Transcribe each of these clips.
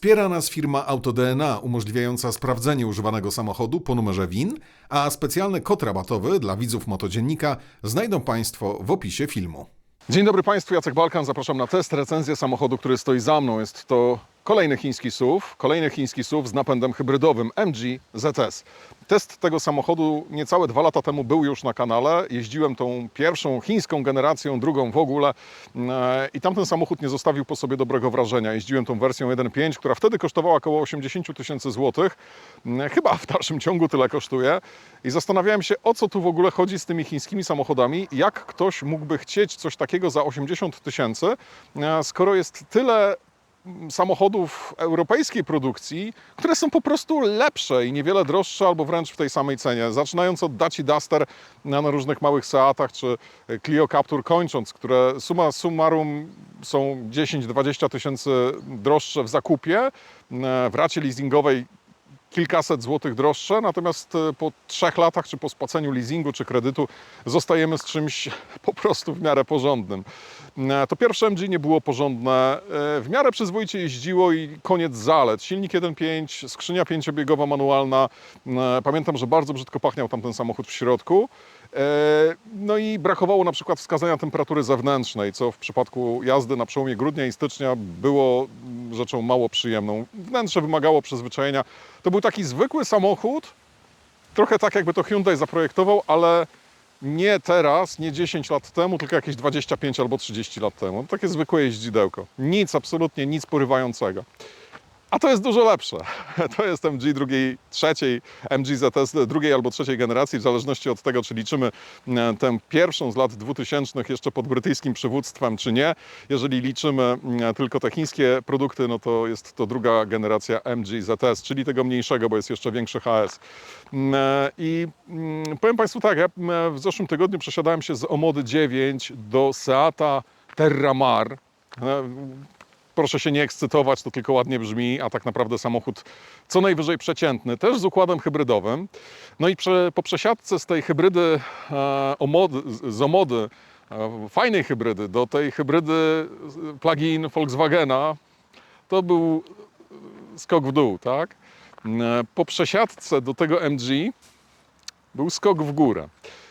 Wspiera nas firma AutoDNA umożliwiająca sprawdzenie używanego samochodu po numerze WIN, a specjalny kod rabatowy dla widzów motodziennika znajdą Państwo w opisie filmu. Dzień dobry Państwu, Jacek Balkan. Zapraszam na test, recenzję samochodu, który stoi za mną. Jest to kolejny chiński SUV, kolejny chiński SUV z napędem hybrydowym MG ZS. Test tego samochodu niecałe dwa lata temu był już na kanale. Jeździłem tą pierwszą chińską generacją, drugą w ogóle e, i tamten samochód nie zostawił po sobie dobrego wrażenia. Jeździłem tą wersją 1.5, która wtedy kosztowała około 80 000 tysięcy złotych. E, Chyba w dalszym ciągu tyle kosztuje. I zastanawiałem się, o co tu w ogóle chodzi z tymi chińskimi samochodami. Jak ktoś mógłby chcieć coś takiego za 80 000 tysięcy, e, skoro jest tyle samochodów europejskiej produkcji, które są po prostu lepsze i niewiele droższe albo wręcz w tej samej cenie. Zaczynając od Daci Duster na różnych małych Seatach czy Clio Captur kończąc, które summa summarum są 10-20 tysięcy droższe w zakupie, w racie leasingowej kilkaset złotych droższe, natomiast e, po trzech latach, czy po spłaceniu leasingu, czy kredytu, zostajemy z czymś po prostu w miarę porządnym. E, To pierwsze MG nie było porządne, e, w miarę przyzwoicie jeździło i koniec zalet. Silnik 1.5, skrzynia pięciobiegowa manualna. Pamiętam, że bardzo brzydko pachniał tamten samochód w środku. E, No i brakowało na przykład wskazania temperatury zewnętrznej, co w przypadku jazdy na przełomie grudnia i stycznia było rzeczą mało przyjemną. Wnętrze wymagało przyzwyczajenia. To był taki zwykły samochód, trochę tak jakby to Hyundai zaprojektował, ale nie teraz, nie 10 lat temu, tylko jakieś 25 albo 30 lat temu. Takie zwykłe jeździdełko. Nic, absolutnie nic porywającego. A to jest dużo lepsze. To jest MG drugiej, trzeciej, MG ZS drugiej albo trzeciej generacji, w zależności od tego, czy liczymy e, tę pierwszą z lat 2000 jeszcze pod brytyjskim przywództwem, czy nie. Jeżeli liczymy e, tylko te chińskie produkty, no to jest to druga generacja MG ZS, czyli tego mniejszego, bo jest jeszcze większy HS. Mm, e, I mm, powiem Państwu tak, ja mm, w zeszłym tygodniu przesiadałem się z Omody 9 do Seata Terramar. Proszę się nie ekscytować, to tylko ładnie brzmi, a tak naprawdę samochód co najwyżej przeciętny, też z układem hybrydowym. No i prze, po przesiadce z tej hybrydy e, omody, z- omody, e, fajnej hybrydy, do tej hybrydy plug-in Volkswagena, to był skok w dół, tak? E, Po przesiadce do tego MG był skok w górę.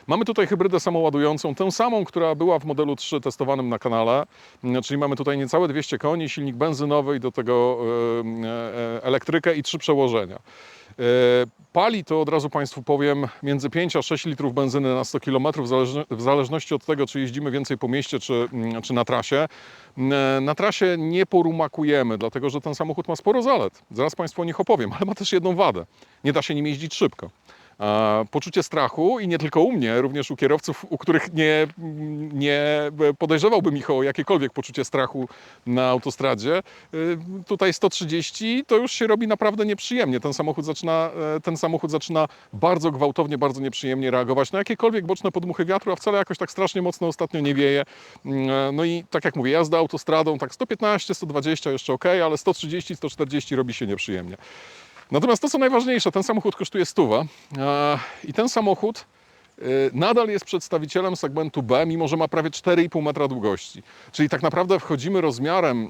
Mamy tutaj hybrydę samoładującą, tę samą, która była w modelu 3 testowanym na kanale, Mm, czyli mamy tutaj niecałe 200 koni, silnik benzynowy i do tego e, e, elektrykę i trzy przełożenia. E, Pali to od razu Państwu powiem między 5 a 6 litrów benzyny na 100 km, w, zależno, w zależności od tego, czy jeździmy więcej po mieście, czy, mm, czy na trasie. Mm, Na trasie nie porumakujemy, dlatego że ten samochód ma sporo zalet. Zaraz Państwu o nich opowiem, ale ma też jedną wadę. Nie da się nim jeździć szybko. Poczucie strachu i nie tylko u mnie, również u kierowców, u których nie, nie podejrzewałbym ich o jakiekolwiek poczucie strachu na autostradzie. E, Tutaj 130 to już się robi naprawdę nieprzyjemnie. Ten samochód zaczyna, e, ten samochód zaczyna bardzo gwałtownie, bardzo nieprzyjemnie reagować na jakiekolwiek boczne podmuchy wiatru, a wcale jakoś tak strasznie mocno ostatnio nie wieje. Mm, e, No i tak jak mówię, jazda autostradą tak 115, 120 jeszcze ok, ale 130, 140 robi się nieprzyjemnie. Natomiast to, co najważniejsze, ten samochód kosztuje stówę e, i ten samochód e, nadal jest przedstawicielem segmentu B, mimo że ma prawie 4,5 metra długości. Czyli tak naprawdę wchodzimy rozmiarem e,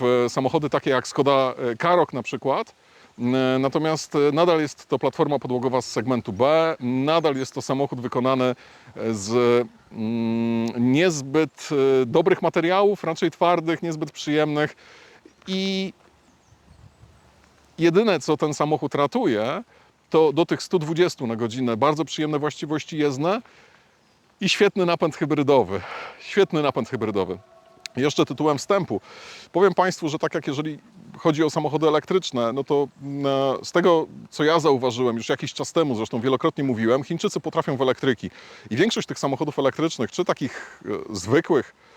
w samochody takie jak Skoda Karoq na przykład, Natomiast nadal jest to platforma podłogowa z segmentu B, nadal jest to samochód wykonany z mm, niezbyt dobrych materiałów, raczej twardych, niezbyt przyjemnych. I jedyne, co ten samochód ratuje, to do tych 120 na godzinę bardzo przyjemne właściwości jezdne i świetny napęd hybrydowy. Świetny napęd hybrydowy. Jeszcze tytułem wstępu. Powiem Państwu, że tak jak jeżeli chodzi o samochody elektryczne, no to mm, z tego, co ja zauważyłem już jakiś czas temu, zresztą wielokrotnie mówiłem, Chińczycy potrafią w elektryki. I większość tych samochodów elektrycznych, czy takich e, zwykłych, e,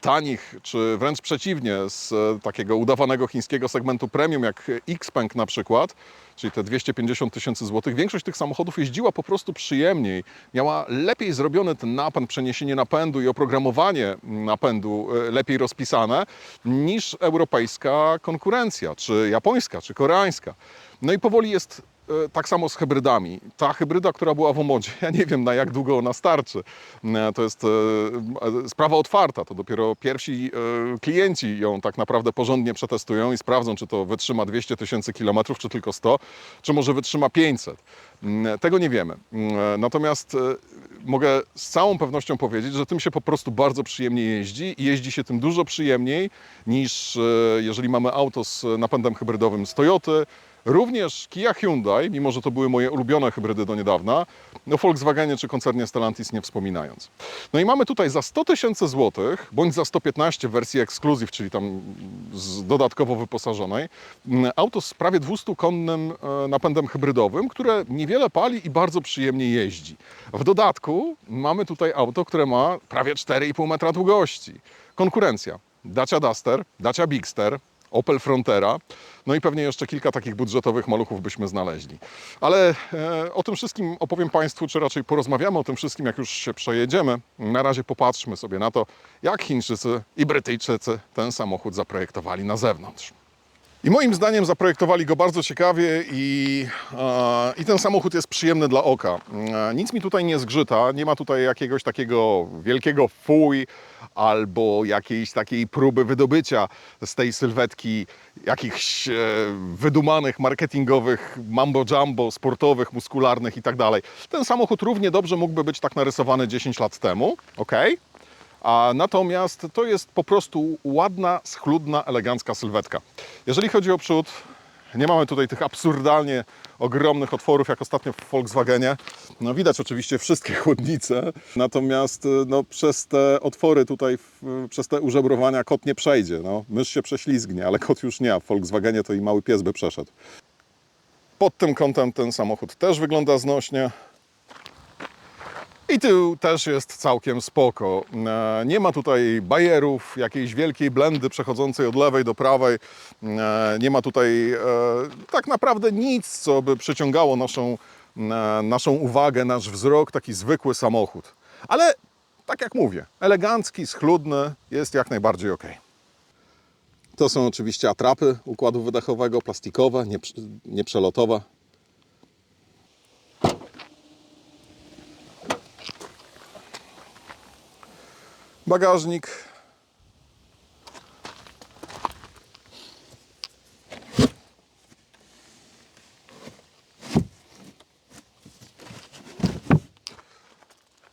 tanich, czy wręcz przeciwnie, z e, takiego udawanego chińskiego segmentu premium, jak Xpeng na przykład, czyli te 250 tysięcy złotych, większość tych samochodów jeździła po prostu przyjemniej, miała lepiej zrobiony ten napęd, przeniesienie napędu i oprogramowanie napędu e, lepiej rozpisane niż europejska konkurencja, czy japońska, czy koreańska. No i powoli jest e, tak samo z hybrydami. Ta hybryda, która była w Omodzie, ja nie wiem na jak długo ona starczy. E, To jest e, e, sprawa otwarta. To dopiero pierwsi e, klienci ją tak naprawdę porządnie przetestują i sprawdzą, czy to wytrzyma 200 tysięcy kilometrów, czy tylko 100, czy może wytrzyma 500. Mm, Tego nie wiemy. Mm, Natomiast e, mogę z całą pewnością powiedzieć, że tym się po prostu bardzo przyjemnie jeździ i jeździ się tym dużo przyjemniej niż e, jeżeli mamy auto z napędem hybrydowym z Toyoty. Również Kia Hyundai, mimo że to były moje ulubione hybrydy do niedawna, o Volkswagenie czy koncernie Stellantis nie wspominając. No i mamy tutaj za 100 tysięcy złotych, bądź za 115 w wersji Exclusive, czyli tam dodatkowo wyposażonej, m, auto z prawie 200-konnym e, napędem hybrydowym, które niewiele pali i bardzo przyjemnie jeździ. W dodatku mamy tutaj auto, które ma prawie 4,5 metra długości. Konkurencja. Dacia Duster, Dacia Bigster, Opel Frontera, no i pewnie jeszcze kilka takich budżetowych maluchów byśmy znaleźli. Ale e, o tym wszystkim opowiem Państwu, czy raczej porozmawiamy o tym wszystkim, jak już się przejedziemy. Na razie popatrzmy sobie na to, jak Chińczycy i Brytyjczycy ten samochód zaprojektowali na zewnątrz. I moim zdaniem zaprojektowali go bardzo ciekawie i, e, i ten samochód jest przyjemny dla oka. E, nic mi tutaj nie zgrzyta, nie ma tutaj jakiegoś takiego wielkiego fuj albo jakiejś takiej próby wydobycia z tej sylwetki jakichś e, wydumanych, marketingowych mambo-jumbo, sportowych, muskularnych i tak. Ten samochód równie dobrze mógłby być tak narysowany 10 lat temu, ok? A natomiast to jest po prostu ładna, schludna, elegancka sylwetka. Jeżeli chodzi o przód, nie mamy tutaj tych absurdalnie ogromnych otworów, jak ostatnio w Volkswagenie. No, widać oczywiście wszystkie chłodnice, natomiast no, przez te otwory tutaj, przez te użebrowania kot nie przejdzie. No, mysz się prześlizgnie, ale kot już nie, a w Volkswagenie to i mały pies by przeszedł. Pod tym kątem ten samochód też wygląda znośnie. I tył też jest całkiem spoko. E, Nie ma tutaj bajerów, jakiejś wielkiej blendy przechodzącej od lewej do prawej. E, Nie ma tutaj e, tak naprawdę nic, co by przyciągało naszą, naszą uwagę, nasz wzrok, taki zwykły samochód. Ale tak jak mówię, elegancki, schludny, jest jak najbardziej ok. To są oczywiście atrapy układu wydechowego, plastikowe, nieprze- nieprzelotowe. Bagażnik.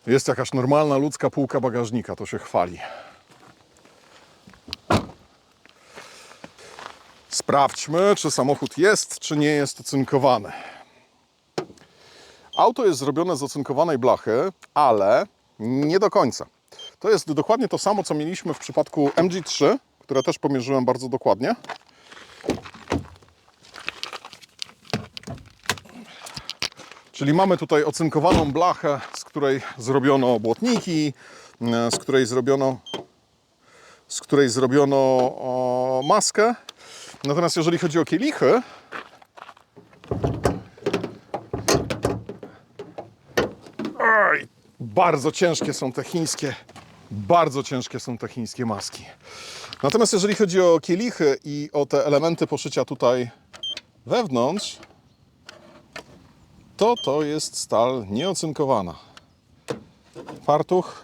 Jest jakaś normalna ludzka półka bagażnika, to się chwali. Sprawdźmy, czy samochód jest, czy nie jest ocynkowany. Auto jest zrobione z ocynkowanej blachy, ale nie do końca. To jest dokładnie to samo, co mieliśmy w przypadku MG3, które też pomierzyłem bardzo dokładnie. Czyli mamy tutaj ocynkowaną blachę, z której zrobiono błotniki, z której zrobiono, z której zrobiono o, maskę. Natomiast jeżeli chodzi o kielichy, Oj, bardzo ciężkie są te chińskie, bardzo ciężkie są te chińskie maski. Natomiast jeżeli chodzi o kielichy i o te elementy poszycia tutaj wewnątrz, to to jest stal nieocynkowana. Fartuch.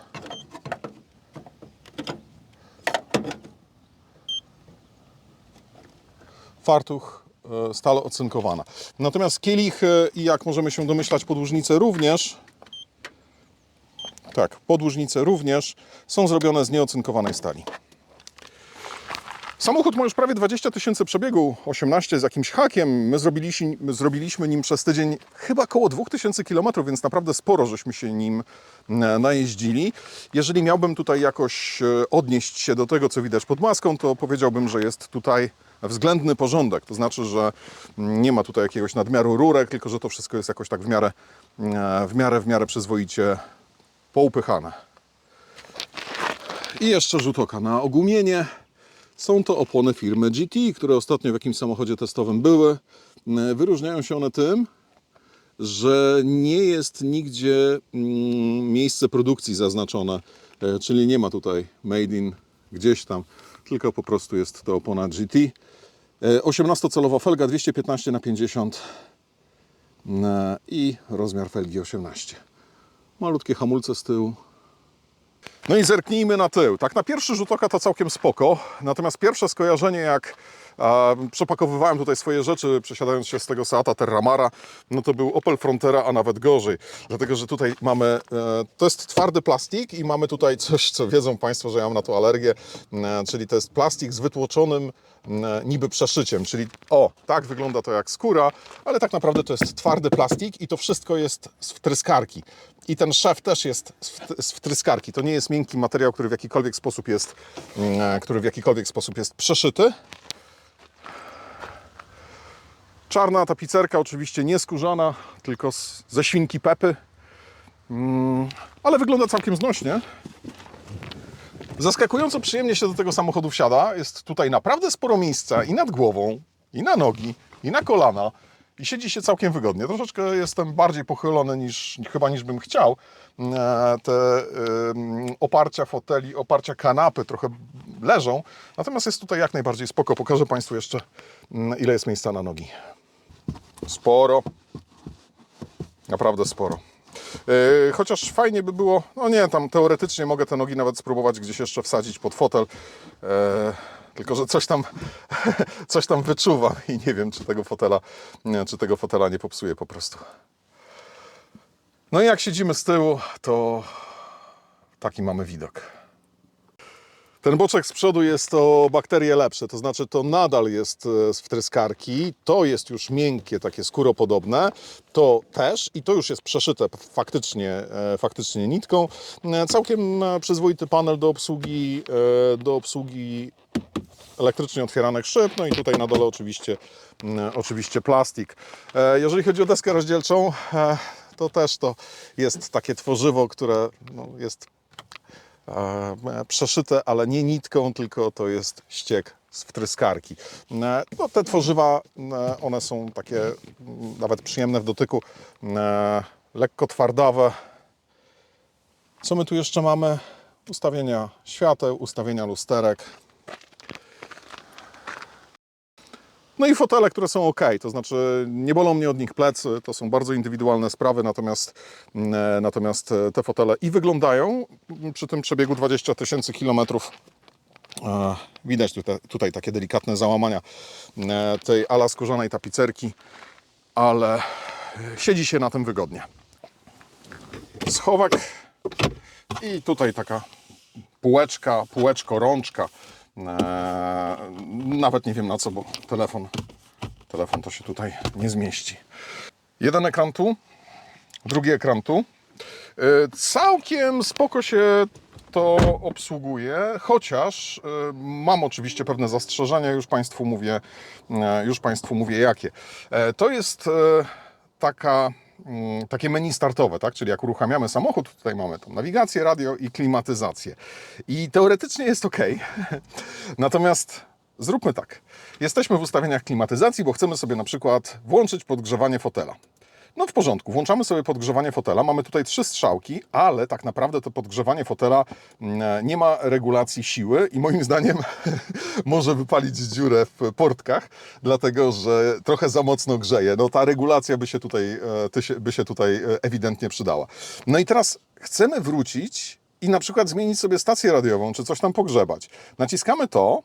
Fartuch, e, stal ocynkowana. Natomiast kielichy i jak możemy się domyślać podłużnice również tak, podłużnice również są zrobione z nieocynkowanej stali. Samochód ma już prawie 20 tysięcy przebiegu, 18 z jakimś hakiem. My zrobiliśmy, my zrobiliśmy nim przez tydzień chyba około 2000 km, więc naprawdę sporo żeśmy się nim najeździli. Jeżeli miałbym tutaj jakoś e, odnieść się do tego, co widać pod maską, to powiedziałbym, że jest tutaj względny porządek. To znaczy, że nie ma tutaj jakiegoś nadmiaru rurek, tylko że to wszystko jest jakoś tak w miarę, e, w miarę, w miarę przyzwoicie poupychane. I jeszcze rzut oka na ogumienie. Są to opony firmy GT, które ostatnio w jakimś samochodzie testowym były. E, Wyróżniają się one tym, że nie jest nigdzie mm, miejsce produkcji zaznaczone, e, czyli nie ma tutaj made in gdzieś tam, tylko po prostu jest to opona GT. E, 18-calowa felga 215 na 50 e, i rozmiar felgi 18. Malutkie hamulce z tyłu. No i zerknijmy na tył. Tak na pierwszy rzut oka to całkiem spoko, natomiast pierwsze skojarzenie jak przepakowywałem tutaj swoje rzeczy, przesiadając się z tego Seata Terramara, no to był Opel Frontera, a nawet gorzej. Dlatego, że tutaj mamy, e, to jest twardy plastik i mamy tutaj coś, co wiedzą Państwo, że ja mam na to alergię, e, czyli to jest plastik z wytłoczonym e, niby przeszyciem, czyli o, tak wygląda to jak skóra, ale tak naprawdę to jest twardy plastik i to wszystko jest z wtryskarki. I ten szef też jest z wt- z wtryskarki. To nie jest miękki materiał, który w jakikolwiek sposób jest, mm, który w jakikolwiek sposób jest przeszyty. Czarna tapicerka, oczywiście nie skórzana, tylko z, ze świnki Pepy. Mm, ale wygląda całkiem znośnie. Zaskakująco przyjemnie się do tego samochodu wsiada. Jest tutaj naprawdę sporo miejsca i nad głową, i na nogi, i na kolana. I siedzi się całkiem wygodnie. Troszeczkę jestem bardziej pochylony niż chyba niż bym chciał. E, Te oparcia foteli, oparcia kanapy trochę leżą. Natomiast jest tutaj jak najbardziej spoko. Pokażę Państwu jeszcze mm, ile jest miejsca na nogi. Sporo. Naprawdę sporo. Yy, Chociaż fajnie by było, no nie, tam teoretycznie mogę te nogi nawet spróbować gdzieś jeszcze wsadzić pod fotel. Tylko, że coś tam, coś tam wyczuwam i nie wiem, czy tego fotela, czy tego fotela nie popsuję po prostu. No i jak siedzimy z tyłu, to taki mamy widok. Ten boczek z przodu jest o bakterie lepsze, to znaczy to nadal jest e, z wtryskarki, to jest już miękkie, takie skóropodobne, to też i to już jest przeszyte faktycznie, e, faktycznie nitką. E, Całkiem przyzwoity panel do obsługi, do obsługi elektrycznie otwieranych szyb, no i tutaj na dole oczywiście, mm, oczywiście plastik. E, Jeżeli chodzi o deskę rozdzielczą, e, to też to jest takie tworzywo, które no, jest e, przeszyte, ale nie nitką, tylko to jest ściek z wtryskarki. No, te tworzywa, one są takie mm, nawet przyjemne w dotyku, lekko twardawe. Co my tu jeszcze mamy? Ustawienia świateł, ustawienia lusterek. No i fotele, które są ok, to znaczy nie bolą mnie od nich plecy, to są bardzo indywidualne sprawy, natomiast, mm, e, natomiast e, te fotele i wyglądają przy tym przebiegu 20 tysięcy kilometrów. e, Widać tutaj, tutaj takie delikatne załamania tej ala skórzanej tapicerki, ale siedzi się na tym wygodnie. Schowek i tutaj taka półeczka, półeczko, rączka. Eee, nawet nie wiem na co, bo telefon, telefon to się tutaj nie zmieści. Jeden ekran tu, drugi ekran tu. Eee, całkiem spoko się to obsługuje, chociaż e, mam oczywiście pewne zastrzeżenia, już Państwu mówię, już Państwu mówię jakie. To jest taka, takie menu startowe, tak? czyli jak uruchamiamy samochód, tutaj mamy tą nawigację, radio i klimatyzację. I teoretycznie jest ok. Natomiast zróbmy tak. Jesteśmy w ustawieniach klimatyzacji, bo chcemy sobie na przykład włączyć podgrzewanie fotela. No w porządku, włączamy sobie podgrzewanie fotela. Mamy tutaj trzy strzałki, ale tak naprawdę to podgrzewanie fotela mm, nie ma regulacji siły i moim zdaniem może wypalić dziurę w portkach, dlatego że trochę za mocno grzeje. No ta regulacja by się tutaj, e, by się tutaj e, ewidentnie przydała. No i teraz chcemy wrócić i na przykład zmienić sobie stację radiową, czy coś tam pogrzebać. Naciskamy to,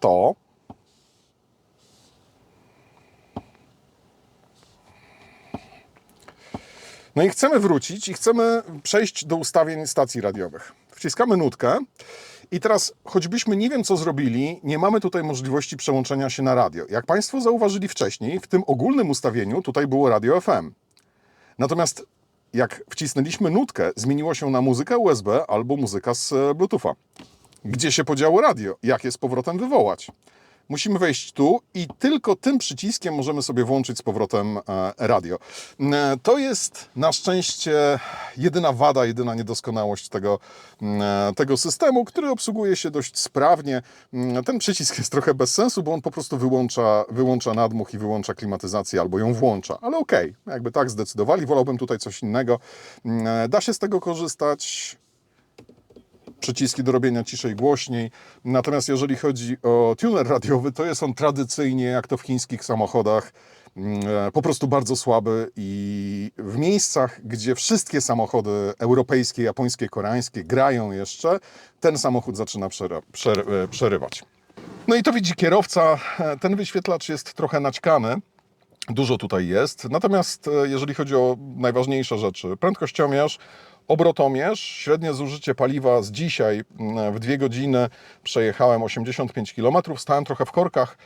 to, No i chcemy wrócić i chcemy przejść do ustawień stacji radiowych. Wciskamy nutkę i teraz, choćbyśmy nie wiem co zrobili, nie mamy tutaj możliwości przełączenia się na radio. Jak Państwo zauważyli wcześniej, w tym ogólnym ustawieniu tutaj było radio FM. Natomiast jak wcisnęliśmy nutkę, zmieniło się na muzykę USB albo muzyka z Bluetootha. Gdzie się podziało radio? Jak je z powrotem wywołać? Musimy wejść tu i tylko tym przyciskiem możemy sobie włączyć z powrotem e, radio. E, To jest na szczęście jedyna wada, jedyna niedoskonałość tego, e, tego systemu, który obsługuje się dość sprawnie. Mm, Ten przycisk jest trochę bez sensu, bo on po prostu wyłącza, wyłącza nadmuch i wyłącza klimatyzację albo ją włącza. Ale okej, jakby tak zdecydowali, wolałbym tutaj coś innego. Mm, Da się z tego korzystać przyciski do robienia ciszej, głośniej. Natomiast jeżeli chodzi o tuner radiowy, to jest on tradycyjnie, jak to w chińskich samochodach, mm, e, po prostu bardzo słaby i w miejscach, gdzie wszystkie samochody europejskie, japońskie, koreańskie grają jeszcze, ten samochód zaczyna e, przerywać. No i to widzi kierowca. E, Ten wyświetlacz jest trochę naćkany. Dużo tutaj jest. Natomiast jeżeli chodzi o najważniejsze rzeczy, prędkościomierz, obrotomierz, średnie zużycie paliwa z dzisiaj mm, w dwie godziny przejechałem 85 km, stałem trochę w korkach,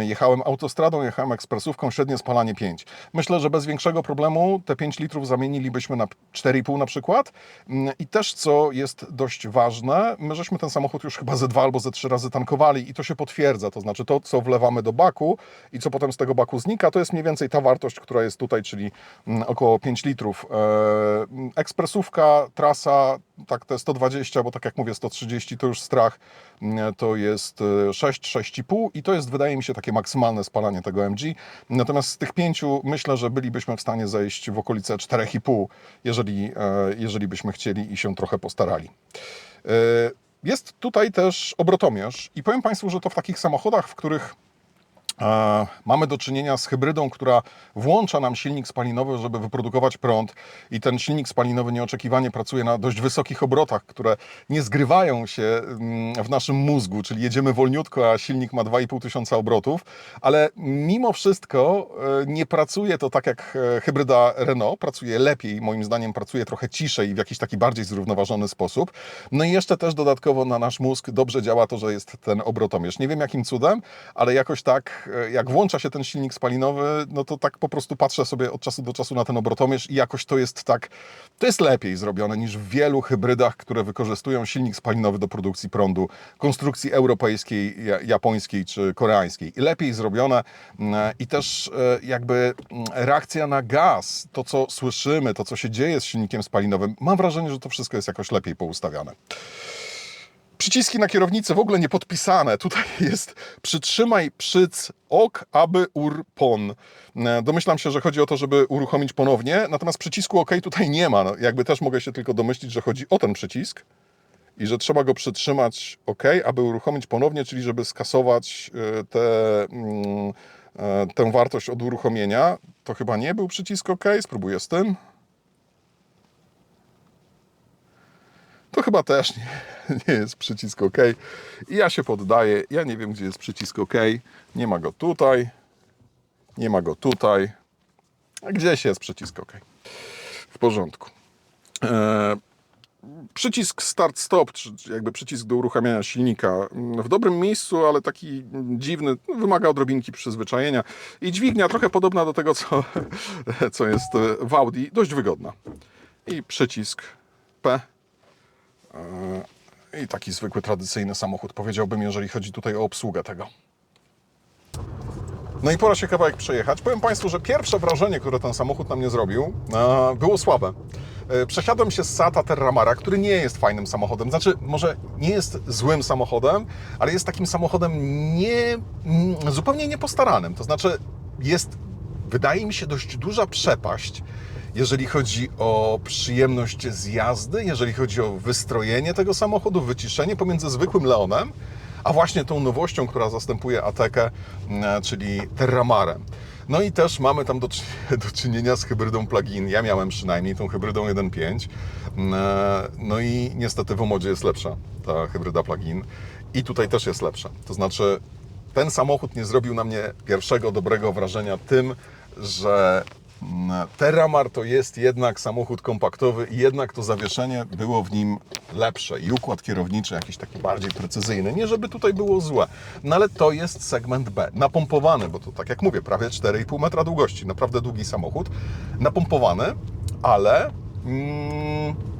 jechałem autostradą, jechałem ekspresówką, średnie spalanie 5. Myślę, że bez większego problemu te 5 litrów zamienilibyśmy na 4,5 na przykład. Mm, I też, co jest dość ważne, my żeśmy ten samochód już chyba ze dwa albo ze trzy razy tankowali i to się potwierdza, to znaczy to, co wlewamy do baku i co potem z tego baku znika, to jest mniej więcej ta wartość, która jest tutaj, czyli mm, około 5 litrów. E, Ekspresówka, trasa, tak te 120, bo tak jak mówię 130 to już strach, mm, to jest e, 6, 6,5 i to jest wydaje mi się takie maksymalne spalanie tego MG. Natomiast z tych pięciu myślę, że bylibyśmy w stanie zejść w okolice 4,5, jeżeli, e, jeżeli byśmy chcieli i się trochę postarali. E, Jest tutaj też obrotomierz i powiem Państwu, że to w takich samochodach, w których E, Mamy do czynienia z hybrydą, która włącza nam silnik spalinowy, żeby wyprodukować prąd i ten silnik spalinowy nieoczekiwanie pracuje na dość wysokich obrotach, które nie zgrywają się mm, w naszym mózgu, czyli jedziemy wolniutko, a silnik ma 2,5 tysiąca obrotów, ale mimo wszystko e, nie pracuje to tak jak e, hybryda Renault, pracuje lepiej, moim zdaniem pracuje trochę ciszej i w jakiś taki bardziej zrównoważony sposób. No i jeszcze też dodatkowo na nasz mózg dobrze działa to, że jest ten obrotomierz. Nie wiem jakim cudem, ale jakoś tak, e, jak włącza się ten silnik spalinowy, no to tak po prostu patrzę sobie od czasu do czasu na ten obrotomierz i jakoś to jest tak, to jest lepiej zrobione niż w wielu hybrydach, które wykorzystują silnik spalinowy do produkcji prądu, konstrukcji europejskiej, ja- japońskiej czy koreańskiej. Lepiej zrobione mm, i też e, jakby mm, reakcja na gaz, to co słyszymy, to co się dzieje z silnikiem spalinowym, mam wrażenie, że to wszystko jest jakoś lepiej poustawiane. Przyciski na kierownicy w ogóle nie podpisane. Tutaj jest przytrzymaj przyc ok, aby ur pon. E, Domyślam się, że chodzi o to, żeby uruchomić ponownie, natomiast przycisku OK tutaj nie ma. No, jakby też mogę się tylko domyślić, że chodzi o ten przycisk i że trzeba go przytrzymać OK, aby uruchomić ponownie, czyli żeby skasować e, te, mm, e, tę wartość od uruchomienia. To chyba nie był przycisk OK, spróbuję z tym. To chyba też nie, nie jest przycisk OK. I ja się poddaję. Ja nie wiem, gdzie jest przycisk OK. Nie ma go tutaj. Nie ma go tutaj. A gdzieś jest przycisk OK. W porządku. E, przycisk start-stop, czy jakby przycisk do uruchamiania silnika w dobrym miejscu, ale taki dziwny, wymaga odrobinki przyzwyczajenia. I dźwignia trochę podobna do tego, co, co jest w Audi, dość wygodna. I przycisk P. E, I taki zwykły, tradycyjny samochód, powiedziałbym, jeżeli chodzi tutaj o obsługę tego. No i pora się kawałek przejechać. Powiem Państwu, że pierwsze wrażenie, które ten samochód na mnie zrobił, e, było słabe. E, Przesiadłem się z Sata Terramara, który nie jest fajnym samochodem. Znaczy, może nie jest złym samochodem, ale jest takim samochodem nie, mm, zupełnie niepostaranym. To znaczy, jest, wydaje mi się, dość duża przepaść, jeżeli chodzi o przyjemność z jazdy, jeżeli chodzi o wystrojenie tego samochodu, wyciszenie pomiędzy zwykłym Leonem, a właśnie tą nowością, która zastępuje Atekę, mm, czyli Terramarem. No i też mamy tam do, do czynienia z hybrydą plug-in. Ja miałem przynajmniej tą hybrydą 1.5. Mm, No i niestety w modzie jest lepsza ta hybryda plug-in. I tutaj też jest lepsza. To znaczy ten samochód nie zrobił na mnie pierwszego dobrego wrażenia tym, że Terramar to jest jednak samochód kompaktowy i jednak to zawieszenie było w nim lepsze i układ kierowniczy jakiś taki bardziej precyzyjny. Nie żeby tutaj było złe, no ale to jest segment B, napompowany, bo to tak jak mówię, prawie 4,5 metra długości, naprawdę długi samochód, napompowany, ale... Mm,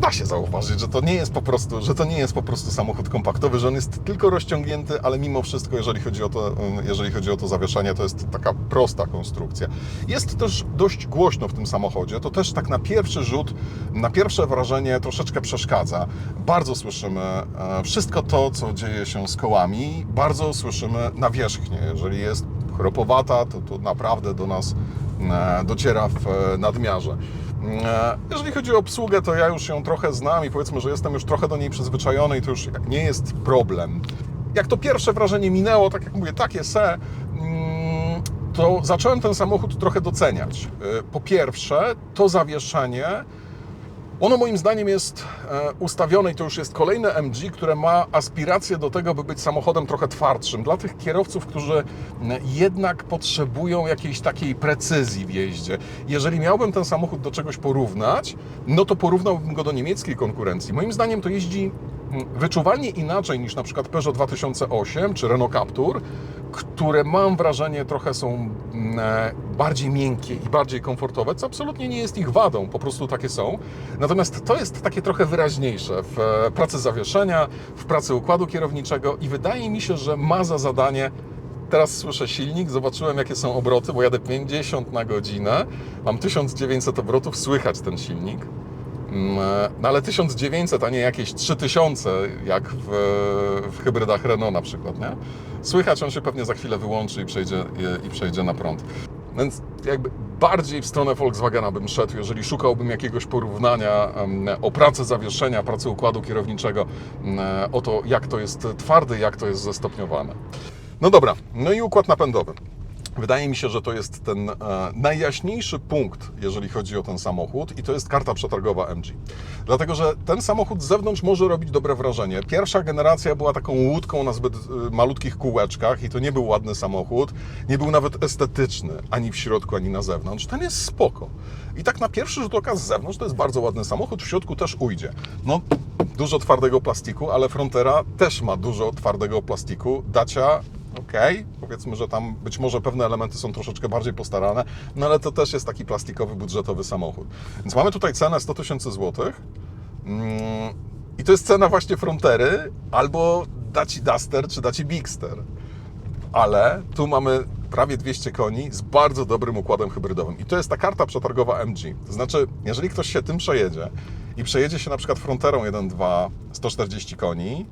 da się zauważyć, że to nie jest po prostu, że to nie jest po prostu samochód kompaktowy, że on jest tylko rozciągnięty, ale mimo wszystko, jeżeli chodzi o to, jeżeli chodzi o to zawieszenie, to jest taka prosta konstrukcja. Jest też dość głośno w tym samochodzie. To też tak na pierwszy rzut, na pierwsze wrażenie troszeczkę przeszkadza. Bardzo słyszymy e, wszystko to, co dzieje się z kołami. Bardzo słyszymy nawierzchnię. Jeżeli jest chropowata, to, to naprawdę do nas e, dociera w e, nadmiarze. E, Jeżeli chodzi o obsługę, to ja już ją trochę znam i powiedzmy, że jestem już trochę do niej przyzwyczajony i to już nie jest problem. Jak to pierwsze wrażenie minęło, tak jak mówię, takie se, mm, to zacząłem ten samochód trochę doceniać. E, Po pierwsze, to zawieszenie ono moim zdaniem jest e, ustawione i to już jest kolejne MG, które ma aspiracje do tego, by być samochodem trochę twardszym. Dla tych kierowców, którzy jednak potrzebują jakiejś takiej precyzji w jeździe. Jeżeli miałbym ten samochód do czegoś porównać, no to porównałbym go do niemieckiej konkurencji. Moim zdaniem to jeździ wyczuwalnie inaczej niż na przykład Peugeot 2008 czy Renault Captur, które mam wrażenie trochę są mm, e, bardziej miękkie i bardziej komfortowe, co absolutnie nie jest ich wadą, po prostu takie są. Natomiast to jest takie trochę wyraźniejsze w e, pracy zawieszenia, w pracy układu kierowniczego i wydaje mi się, że ma za zadanie Teraz słyszę silnik, zobaczyłem jakie są obroty, bo jadę 50 na godzinę, mam 1900 obrotów, słychać ten silnik. Mm, e, No ale 1900, a nie jakieś 3000, jak w, w hybrydach Renault na przykład, nie? Słychać, on się pewnie za chwilę wyłączy i przejdzie, i, przejdzie na prąd. Więc jakby bardziej w stronę Volkswagena bym szedł, jeżeli szukałbym jakiegoś porównania o pracę zawieszenia, pracę układu kierowniczego, em, o to jak to jest twarde, jak to jest zestopniowane. No dobra, no i układ napędowy. Wydaje mi się, że to jest ten e, najjaśniejszy punkt, jeżeli chodzi o ten samochód, i to jest karta przetargowa MG. Dlatego, że ten samochód z zewnątrz może robić dobre wrażenie. Pierwsza generacja była taką łódką na zbyt e, malutkich kółeczkach, i to nie był ładny samochód, nie był nawet estetyczny ani w środku, ani na zewnątrz. Ten jest spoko. I tak na pierwszy rzut oka z zewnątrz to jest bardzo ładny samochód, w środku też ujdzie. No, dużo twardego plastiku, ale Frontera też ma dużo twardego plastiku. Dacia Okej, powiedzmy, że tam być może pewne elementy są troszeczkę bardziej postarane, no ale to też jest taki plastikowy, budżetowy samochód. Więc mamy tutaj cenę 100 tysięcy złotych Mm, i to jest cena właśnie Frontery albo Daci Duster czy Daci Bigster. Ale tu mamy prawie 200 koni z bardzo dobrym układem hybrydowym. I to jest ta karta przetargowa MG. To znaczy, jeżeli ktoś się tym przejedzie i przejedzie się na przykład Fronterą 1.2 140 koni,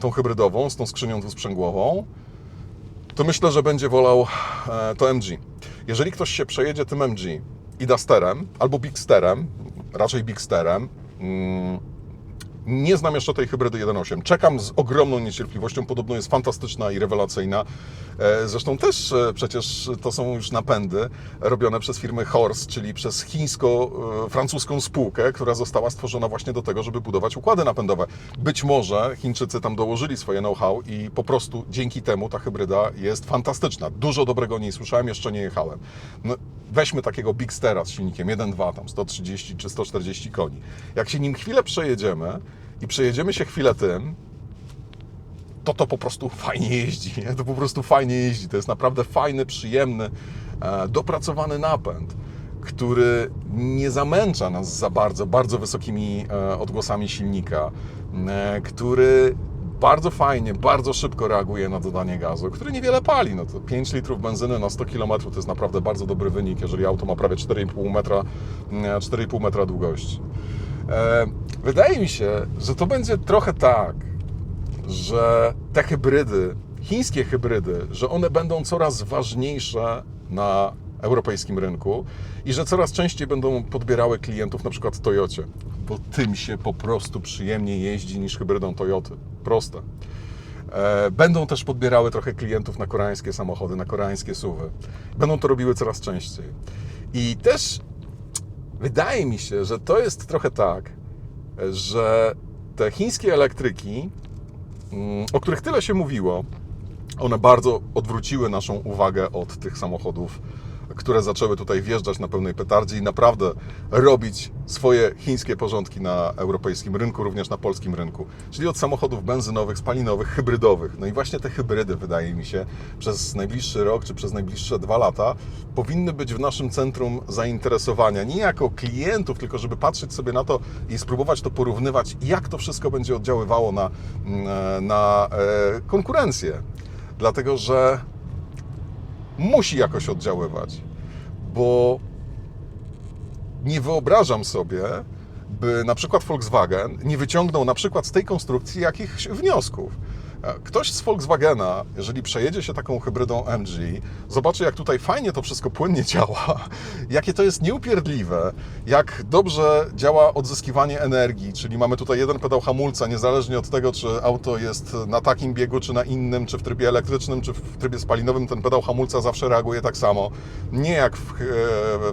tą hybrydową z tą skrzynią dwusprzęgłową, myślę, że będzie wolał e, to MG. Jeżeli ktoś się przejedzie tym MG i Dusterem, albo Bigsterem, raczej Bigsterem, mm, nie znam jeszcze tej hybrydy 1.8. Czekam z ogromną niecierpliwością. Podobno jest fantastyczna i rewelacyjna. E, Zresztą też e, przecież to są już napędy robione przez firmę Horse, czyli przez chińsko-francuską spółkę, która została stworzona właśnie do tego, żeby budować układy napędowe. Być może Chińczycy tam dołożyli swoje know-how i po prostu dzięki temu ta hybryda jest fantastyczna. Dużo dobrego o niej słyszałem, jeszcze nie jechałem. No, weźmy takiego Bigstera z silnikiem 1.2, tam 130 czy 140 koni. Jak się nim chwilę przejedziemy i przejedziemy się chwilę tym, to to po prostu fajnie jeździ. Nie? To po prostu fajnie jeździ. To jest naprawdę fajny, przyjemny, e, dopracowany napęd, który nie zamęcza nas za bardzo, bardzo wysokimi e, odgłosami silnika, e, który bardzo fajnie, bardzo szybko reaguje na dodanie gazu, który niewiele pali. No to 5 litrów benzyny na 100 km to jest naprawdę bardzo dobry wynik, jeżeli auto ma prawie 4,5 metra, e, 4,5 metra długości. E, Wydaje mi się, że to będzie trochę tak, że te hybrydy, chińskie hybrydy, że one będą coraz ważniejsze na europejskim rynku i że coraz częściej będą podbierały klientów na przykład Toyocie, bo tym się po prostu przyjemniej jeździ niż hybrydą Toyoty. Proste. E, Będą też podbierały trochę klientów na koreańskie samochody, na koreańskie suwy. Będą to robiły coraz częściej. I też wydaje mi się, że to jest trochę tak, że te chińskie elektryki, mm, o których tyle się mówiło, one bardzo odwróciły naszą uwagę od tych samochodów, które zaczęły tutaj wjeżdżać na pełnej petardzie i naprawdę robić swoje chińskie porządki na europejskim rynku, również na polskim rynku. Czyli od samochodów benzynowych, spalinowych, hybrydowych. No i właśnie te hybrydy, wydaje mi się, przez najbliższy rok czy przez najbliższe dwa lata powinny być w naszym centrum zainteresowania. Nie jako klientów, tylko żeby patrzeć sobie na to i spróbować to porównywać, jak to wszystko będzie oddziaływało na, mm, na e, konkurencję. Dlatego, że musi jakoś oddziaływać, bo nie wyobrażam sobie, by na przykład Volkswagen nie wyciągnął na przykład z tej konstrukcji jakichś wniosków. E, Ktoś z Volkswagena, jeżeli przejedzie się taką hybrydą MG, zobaczy, jak tutaj fajnie to wszystko płynnie działa, jakie to jest nieupierdliwe, jak dobrze działa odzyskiwanie energii, czyli mamy tutaj jeden pedał hamulca, niezależnie od tego, czy auto jest na takim biegu, czy na innym, czy w trybie elektrycznym, czy w trybie spalinowym, ten pedał hamulca zawsze reaguje tak samo. Nie jak w, e,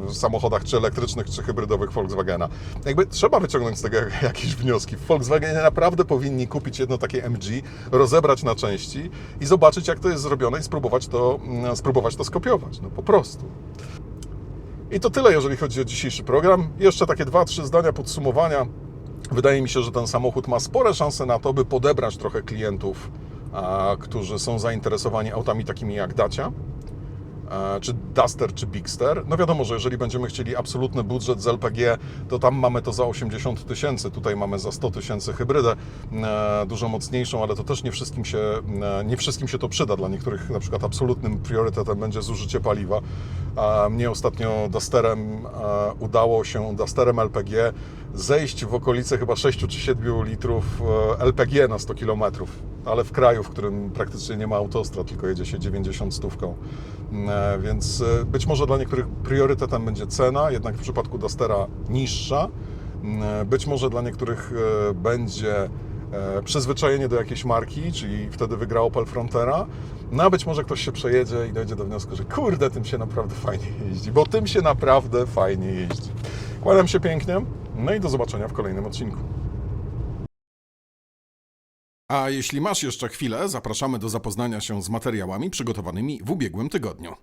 w samochodach czy elektrycznych, czy hybrydowych Volkswagena. Jakby trzeba wyciągnąć z tego jakieś wnioski. W Volkswagenie naprawdę powinni kupić jedno takie MG, na części i zobaczyć, jak to jest zrobione i spróbować to, mm, spróbować to skopiować. No po prostu. I to tyle, jeżeli chodzi o dzisiejszy program. Jeszcze takie dwa, trzy zdania podsumowania. Wydaje mi się, że ten samochód ma spore szanse na to, by podebrać trochę klientów, a, którzy są zainteresowani autami takimi jak Dacia, czy Duster, czy Bigster. No wiadomo, że jeżeli będziemy chcieli absolutny budżet z LPG, to tam mamy to za 80 tysięcy, tutaj mamy za 100 tysięcy hybrydę, e, dużo mocniejszą, ale to też nie wszystkim, się, e, nie wszystkim się to przyda. Dla niektórych na przykład absolutnym priorytetem będzie zużycie paliwa. Mnie ostatnio Dusterem e, udało się, Dusterem LPG, zejść w okolice chyba 6 czy 7 litrów e, LPG na 100 km, ale w kraju, w którym praktycznie nie ma autostrad, tylko jedzie się 90 stówką. E, Więc e, być może dla niektórych priorytetem będzie cena, jednak w przypadku Dustera niższa. Być może dla niektórych będzie przyzwyczajenie do jakiejś marki, czyli wtedy wygra Opel Frontera. No a być może ktoś się przejedzie i dojdzie do wniosku, że kurde, tym się naprawdę fajnie jeździ, bo tym się naprawdę fajnie jeździ. Kłaniam się pięknie, no i do zobaczenia w kolejnym odcinku. A jeśli masz jeszcze chwilę, zapraszamy do zapoznania się z materiałami przygotowanymi w ubiegłym tygodniu.